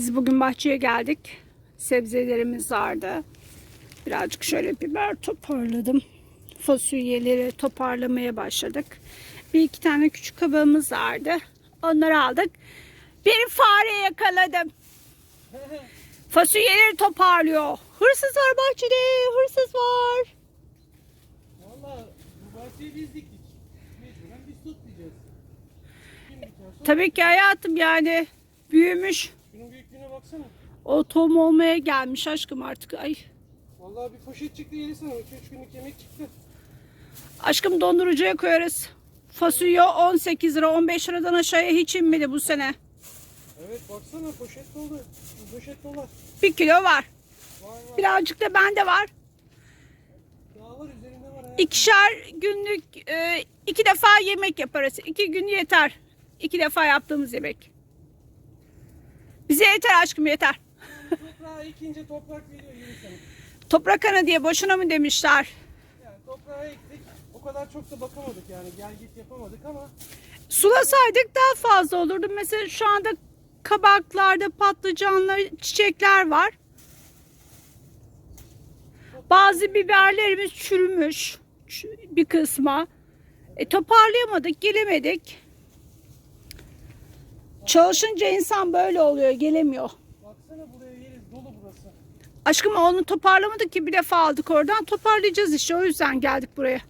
Biz bugün bahçeye geldik. Sebzelerimiz vardı. Birazcık şöyle biber toparladım. Fasulyeleri toparlamaya başladık. Bir iki tane küçük kabağımız vardı. Onları aldık. Bir fare yakaladım. Fasulyeleri toparlıyor. Hırsız var bahçede. Hırsız var. Valla bu bahçeyi biz diktik. Mecburen biz tutmayacağız. Kim diker? Sonra Tabii ki hayatım yani büyümüş. Şunun büyüklüğüne baksana. O tohum olmaya gelmiş aşkım artık. Ay Vallahi bir poşet çıktı yeni sana. 2-3 günlük yemek çıktı. aşkım dondurucuya koyarız. Fasulye 18 lira 15 liradan aşağıya hiç inmedi bu sene. Evet baksana poşet dolu. Poşet dolar. Bir kilo var. Var var. Birazcık da bende var. Daha var üzerinde var. hayatım. İkişer günlük e, iki defa yemek yaparız. İki gün yeter. İki defa yaptığımız yemek. Bize yeter aşkım yeter. Toprağa ikinci toprak veriyor yeni sene. Toprak ana diye boşuna mı demişler? Yani toprağa ektik. O kadar çok da bakamadık yani. Gel git yapamadık ama Sulasaydık daha fazla olurdu. Mesela şu anda kabaklarda patlıcanlar, çiçekler var. Bazı biberlerimiz çürümüş bir kısma. E, toparlayamadık, gelemedik. Çalışınca insan böyle oluyor, gelemiyor. baksana buraya yeriz dolu burası. Aşkım onu toparlamadık ki bir defa aldık oradan. Toparlayacağız işte o yüzden geldik buraya.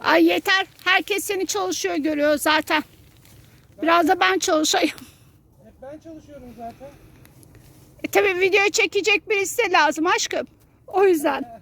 Ay yeter. Herkes seni çalışıyor görüyor zaten. Biraz da ben çalışayım. Hep ben çalışıyorum zaten. E tabi video çekecek birisi de lazım aşkım. O yüzden.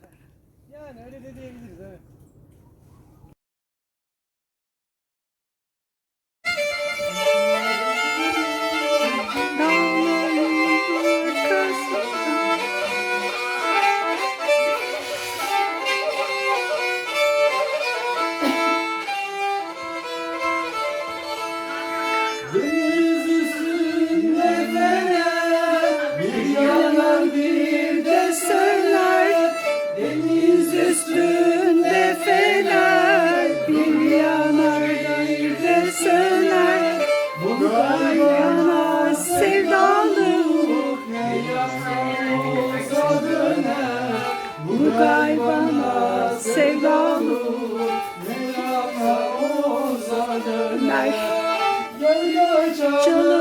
Gel Canım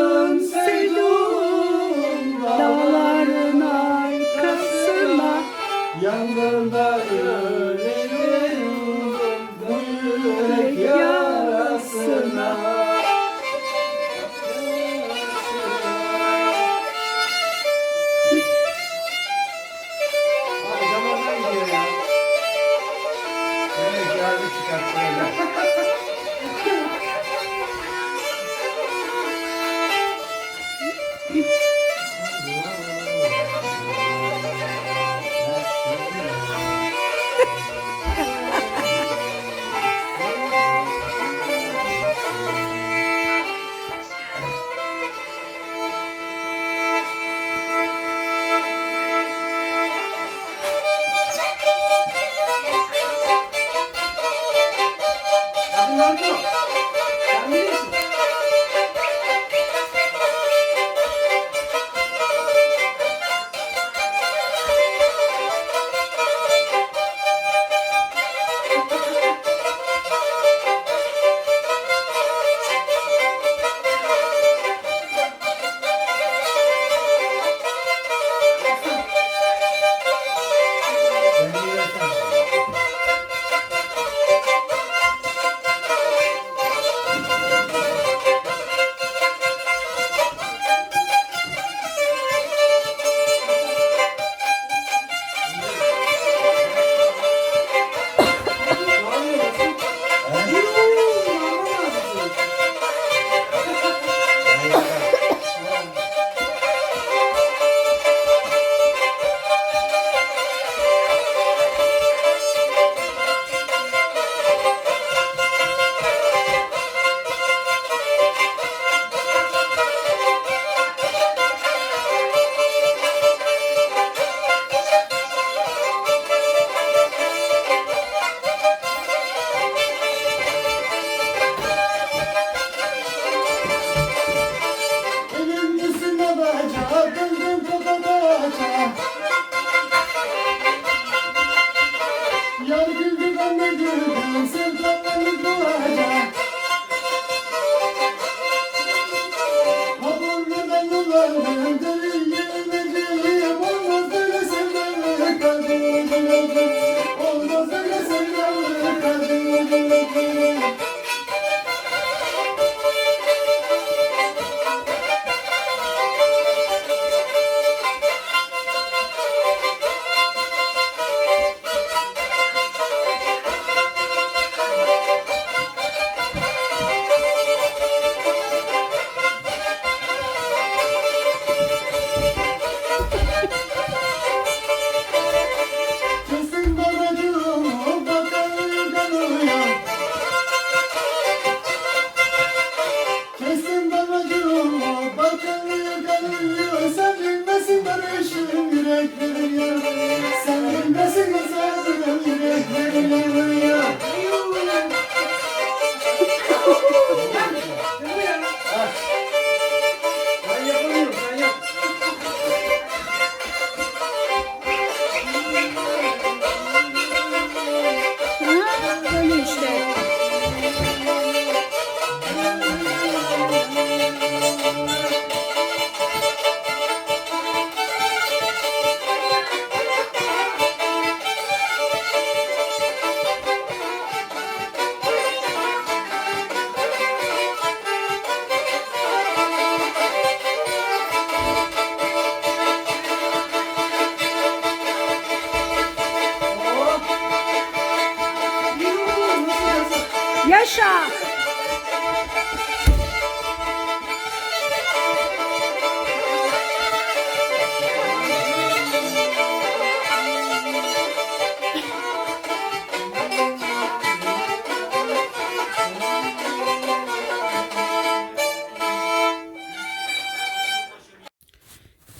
Don't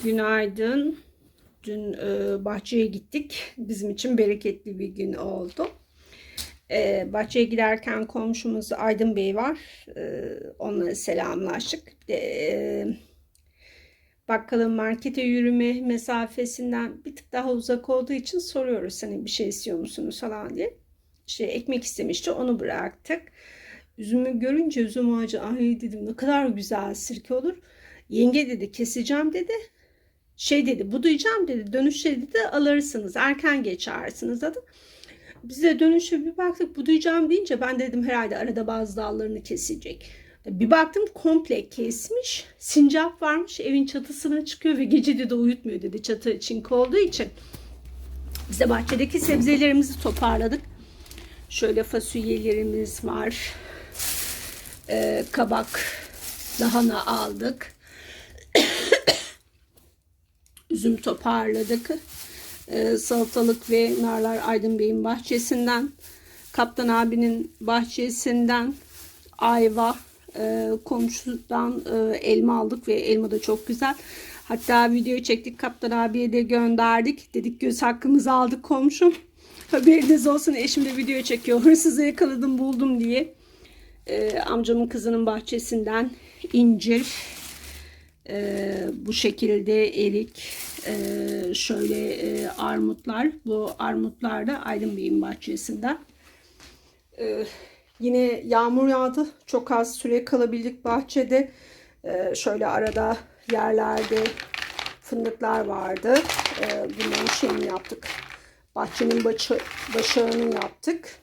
Günaydın. Dün e, bahçeye gittik. Bizim için bereketli bir gün oldu. E, bahçeye giderken komşumuz Aydın Bey var. E, onunla selamlaştık. Bir de, e, bakkalın markete yürüme mesafesinden bir tık daha uzak olduğu için soruyoruz hani bir şey istiyor musunuz falan diye. İşte ekmek istemişti onu bıraktık. Üzümü görünce üzüm ağacı ay dedim ne kadar güzel sirke olur. Yenge dedi keseceğim dedi. Şey dedi budayacağım dedi dönüşte dedi alırsınız erken geçersiniz dedi. Biz de dönüşe bir baktık budayacağım deyince ben dedim herhalde arada bazı dallarını kesecek. Bir baktım komple kesmiş. Sincap varmış evin çatısına çıkıyor ve gece de uyutmuyor dedi çatı çinko olduğu için. Biz de bahçedeki sebzelerimizi toparladık. Şöyle fasulyelerimiz var. Ee, kabak, lahana aldık. Üzüm toparladık. Ee, salatalık ve narlar Aydın Bey'in bahçesinden. Kaptan abinin bahçesinden ayva e, komşudan e, elma aldık ve elma da çok güzel. Hatta video çektik Kaptan abiye de gönderdik. Dedik göz hakkımızı aldık komşum. Haberiniz olsun eşim de video çekiyor. Hırsızı yakaladım buldum diye. Ee, amcamın kızının bahçesinden incir, ee, bu şekilde erik, ee, şöyle ee, armutlar. Bu armutlar da Aydın Bey'in bahçesinden. Ee, yine yağmur yağdı. Çok az süre kalabildik bahçede. Ee, şöyle arada yerlerde fındıklar vardı. Ee, bunların şeyini yaptık. Bahçenin başı, başağını yaptık.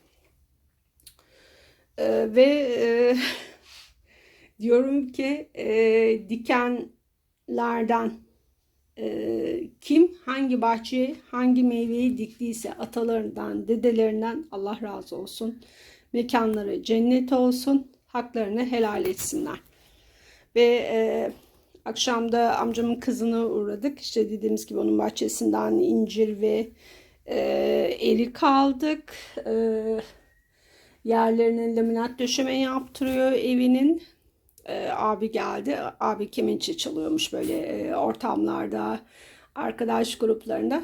Ee, ve e, diyorum ki e, dikenlerden e, kim hangi bahçeye hangi meyveyi diktiyse atalarından dedelerinden Allah razı olsun. Mekanları cennet olsun haklarını helal etsinler. Ve e, akşamda amcamın kızını uğradık. İşte dediğimiz gibi onun bahçesinden incir ve e, erik aldık. E, yerlerine laminat döşeme yaptırıyor evinin e, abi geldi. Abi kemençe çalıyormuş böyle e, ortamlarda, arkadaş gruplarında.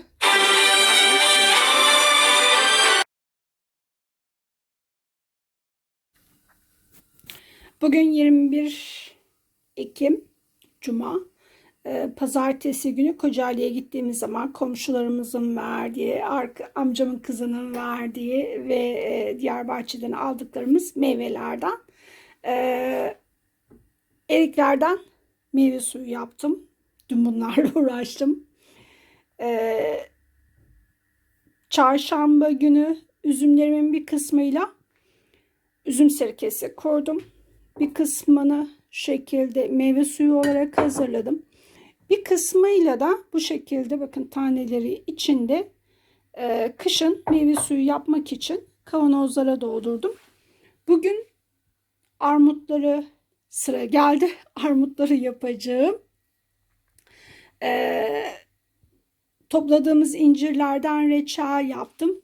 Bugün 21 Ekim Cuma. e, pazartesi günü Kocaeli'ye gittiğimiz zaman komşularımızın verdiği, amcamın kızının verdiği ve e, diğer bahçeden aldıklarımız meyvelerden e, eriklerden meyve suyu yaptım. Dün bunlarla uğraştım. E, çarşamba günü üzümlerimin bir kısmıyla üzüm sirkesi koydum. Bir kısmını şekilde meyve suyu olarak hazırladım. Bir kısmıyla da bu şekilde bakın taneleri içinde e, kışın meyve suyu yapmak için kavanozlara doldurdum. Bugün armutları sıra geldi. Armutları yapacağım. E, topladığımız incirlerden reçel yaptım.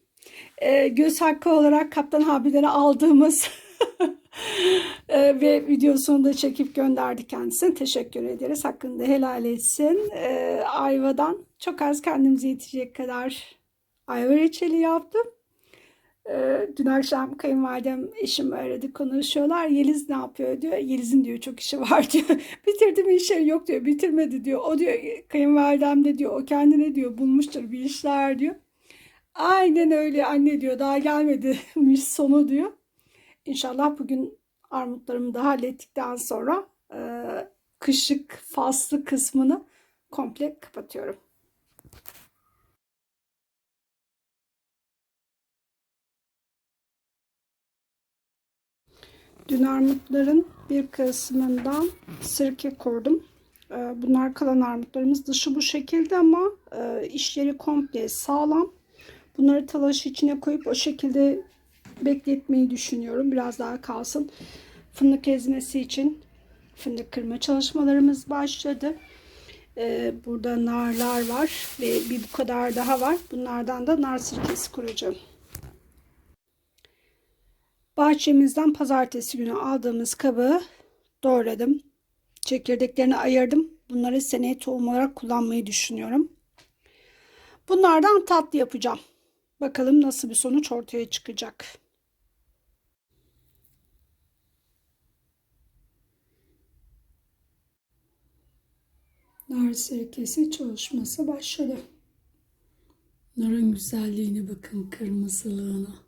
E, göz hakkı olarak kaptan abilere aldığımız e, ve videosunu da çekip gönderdi kendisine. Teşekkür ederiz. Hakkında helal etsin. E, ayvadan çok az kendimize yetecek kadar ayva reçeli yaptım. E, dün akşam kayınvalidem eşim aradı konuşuyorlar. Yeliz ne yapıyor diyor. Yeliz'in diyor çok işi var diyor. Bitirdi mi işleri yok diyor. Bitirmedi diyor. O diyor kayınvalidem de diyor o kendine diyor bulmuştur bir işler diyor. Aynen öyle anne diyor daha gelmemiş sonu diyor. İnşallah bugün armutlarımı da hallettikten sonra e, kışlık faslı kısmını komple kapatıyorum. Dün armutların bir kısmından sirke koydum. E, Bunlar kalan armutlarımız dışı bu şekilde ama e, içleri komple sağlam. Bunları talaş içine koyup o şekilde bekletmeyi düşünüyorum. Biraz daha kalsın. Fındık ezmesi için fındık kırma çalışmalarımız başladı. Ee, burada narlar var ve bir bu kadar daha var. Bunlardan da nar sirkesi kuracağım. Bahçemizden pazartesi günü aldığımız kabağı doğradım. Çekirdeklerini ayırdım. Bunları seneye tohum olarak kullanmayı düşünüyorum. Bunlardan tatlı yapacağım. Bakalım nasıl bir sonuç ortaya çıkacak. Nar sirkesi çalışması başladı. Narın güzelliğine bakın kırmızılığına.